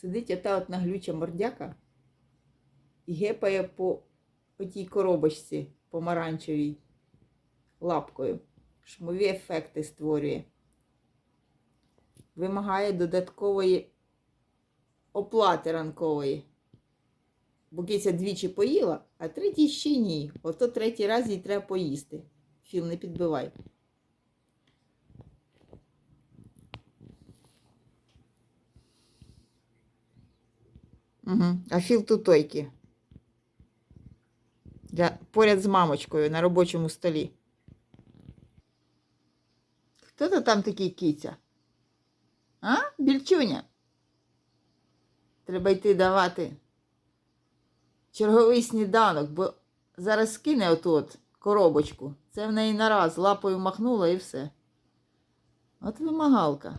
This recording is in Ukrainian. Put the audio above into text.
Сидить ота от наглюча мордяка і гепає по отій коробочці помаранчевій лапкою. Шумові ефекти створює. Вимагає додаткової оплати ранкової. Бо киця двічі поїла, а третій ще ні. Ото третій раз їй треба поїсти. Філ, не підбивай. Угу. А Філ тутойки. Для, поряд з мамочкою на робочому столі. Хто то там такий киця? А? Більчуня? Треба йти давати черговий сніданок, бо зараз скине оту от коробочку. Це в неї нараз лапою махнула і все. От вимагалка.